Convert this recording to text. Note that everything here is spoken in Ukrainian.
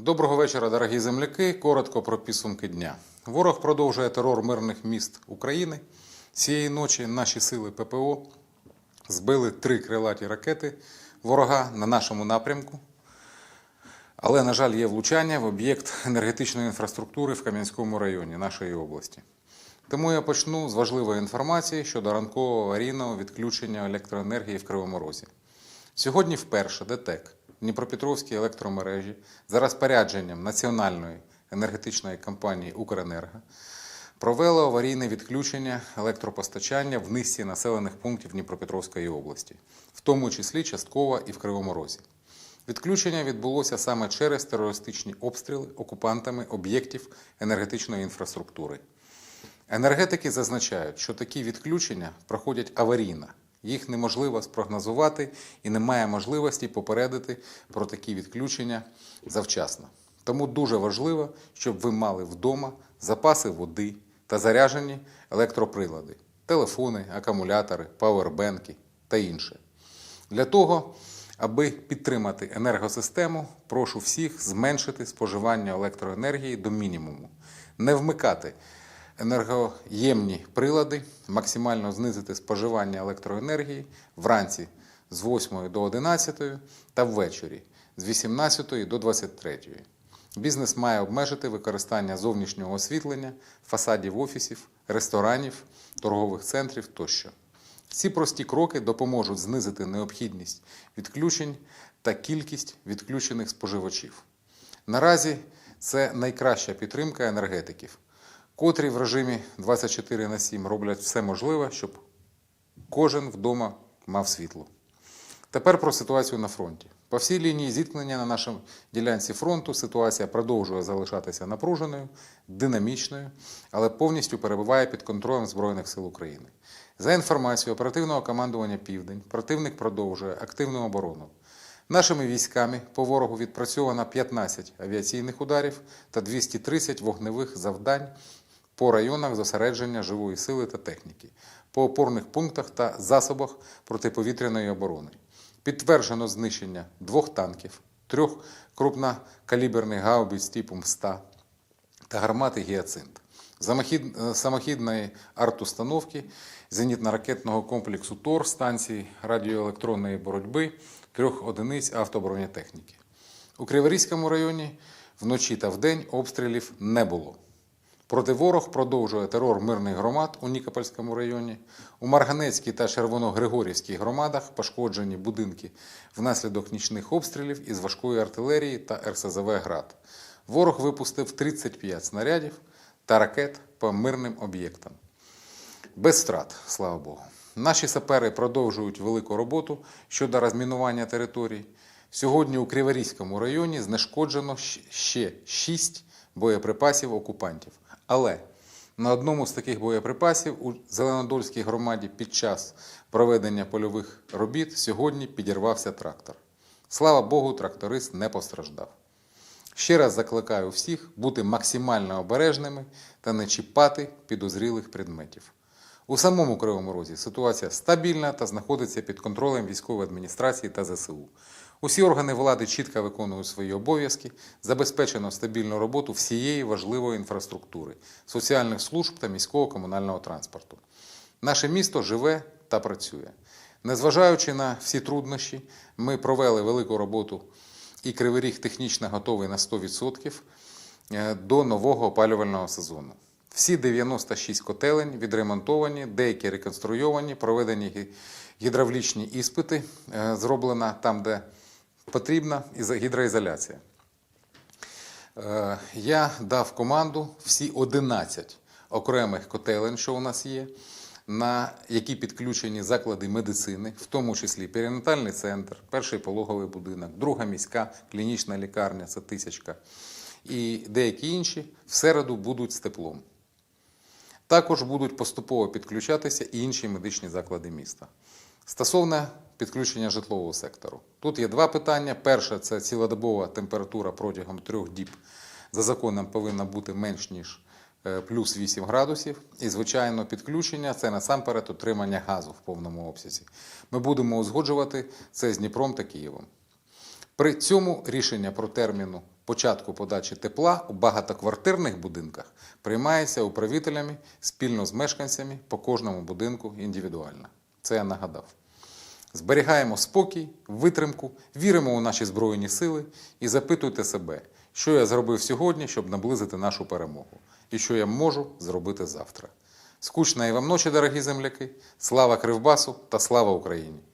Доброго вечора, дорогі земляки. Коротко про підсумки дня. Ворог продовжує терор мирних міст України. Цієї ночі наші сили ППО збили три крилаті ракети ворога на нашому напрямку. Але, на жаль, є влучання в об'єкт енергетичної інфраструктури в Кам'янському районі нашої області. Тому я почну з важливої інформації щодо ранкового аварійного відключення електроенергії в Кривому Розі. Сьогодні вперше ДТЕК Дніпропетровській електромережі за розпорядженням Національної енергетичної компанії Укренерго провело аварійне відключення електропостачання в низці населених пунктів Дніпропетровської області, в тому числі частково і в Кривому Розі. Відключення відбулося саме через терористичні обстріли окупантами об'єктів енергетичної інфраструктури. Енергетики зазначають, що такі відключення проходять аварійно. Їх неможливо спрогнозувати і немає можливості попередити про такі відключення завчасно. Тому дуже важливо, щоб ви мали вдома запаси води та заряджені електроприлади, телефони, акумулятори, павербенки та інше. Для того, аби підтримати енергосистему, прошу всіх зменшити споживання електроенергії до мінімуму, не вмикати енергоємні прилади, максимально знизити споживання електроенергії вранці з 8 до 11 та ввечері з 18 до 23. Бізнес має обмежити використання зовнішнього освітлення, фасадів офісів, ресторанів, торгових центрів тощо. Ці прості кроки допоможуть знизити необхідність відключень та кількість відключених споживачів. Наразі це найкраща підтримка енергетиків, котрі в режимі 24 на 7 роблять все можливе, щоб кожен вдома мав світло. Тепер про ситуацію на фронті. По всій лінії зіткнення на нашій ділянці фронту ситуація продовжує залишатися напруженою, динамічною, але повністю перебуває під контролем Збройних сил України. За інформацією оперативного командування Південь, противник продовжує активну оборону. Нашими військами по ворогу відпрацьовано 15 авіаційних ударів та 230 вогневих завдань по районах зосередження живої сили та техніки, по опорних пунктах та засобах протиповітряної оборони. Підтверджено знищення двох танків, трьох крупнокаліберних гаубиць типу МСТА та гармати Гіацинт. Е, Самохідної артустановки зенітно-ракетного комплексу ТОР станції радіоелектронної боротьби трьох одиниць автобронетехніки. У Криворізькому районі вночі та вдень обстрілів не було. Проти ворог продовжує терор мирних громад у Нікопольському районі. У Марганецькій та Червоногригорівській громадах пошкоджені будинки внаслідок нічних обстрілів із важкої артилерії та РСЗВ «Град». Ворог випустив 35 снарядів та ракет по мирним об'єктам. Без втрат, слава Богу. Наші сапери продовжують велику роботу щодо розмінування територій. Сьогодні у Криворізькому районі знешкоджено ще 6 боєприпасів окупантів. Але на одному з таких боєприпасів у Зеленодольській громаді під час проведення польових робіт сьогодні підірвався трактор. Слава Богу, тракторист не постраждав. Ще раз закликаю всіх бути максимально обережними та не чіпати підозрілих предметів. У самому Кривому Розі ситуація стабільна та знаходиться під контролем військової адміністрації та ЗСУ. Усі органи влади чітко виконують свої обов'язки, забезпечено стабільну роботу всієї важливої інфраструктури, соціальних служб та міського комунального транспорту. Наше місто живе та працює. Незважаючи на всі труднощі, ми провели велику роботу і Кривий Ріг технічно готовий на 100% е, до нового опалювального сезону. Всі 96 котелень відремонтовані, деякі реконструйовані, проведені гідравлічні іспити, е, зроблена там, де потрібна гідроізоляція. Е, Я дав команду всі 11 окремих котелень, що у нас є, на які підключені заклади медицини, в тому числі перинатальний центр, перший пологовий будинок, друга міська клінічна лікарня, це тисячка, і деякі інші в середу будуть з теплом. Також будуть поступово підключатися і інші медичні заклади міста. Стосовно підключення житлового сектору. Тут є два питання. Перше це цілодобова температура протягом трьох діб за законом повинна бути менш ніж е, плюс 8 градусів. І, звичайно, підключення це насамперед отримання газу в повному обсязі. Ми будемо узгоджувати це з Дніпром та Києвом. При цьому рішення про терміну початку подачі тепла у багатоквартирних будинках приймається управителями спільно з мешканцями по кожному будинку індивідуально. Це я нагадав. Зберігаємо спокій, витримку, віримо у наші Збройні сили і запитуйте себе, що я зробив сьогодні, щоб наблизити нашу перемогу, і що я можу зробити завтра. Скучної вам ночі, дорогі земляки! Слава Кривбасу та слава Україні!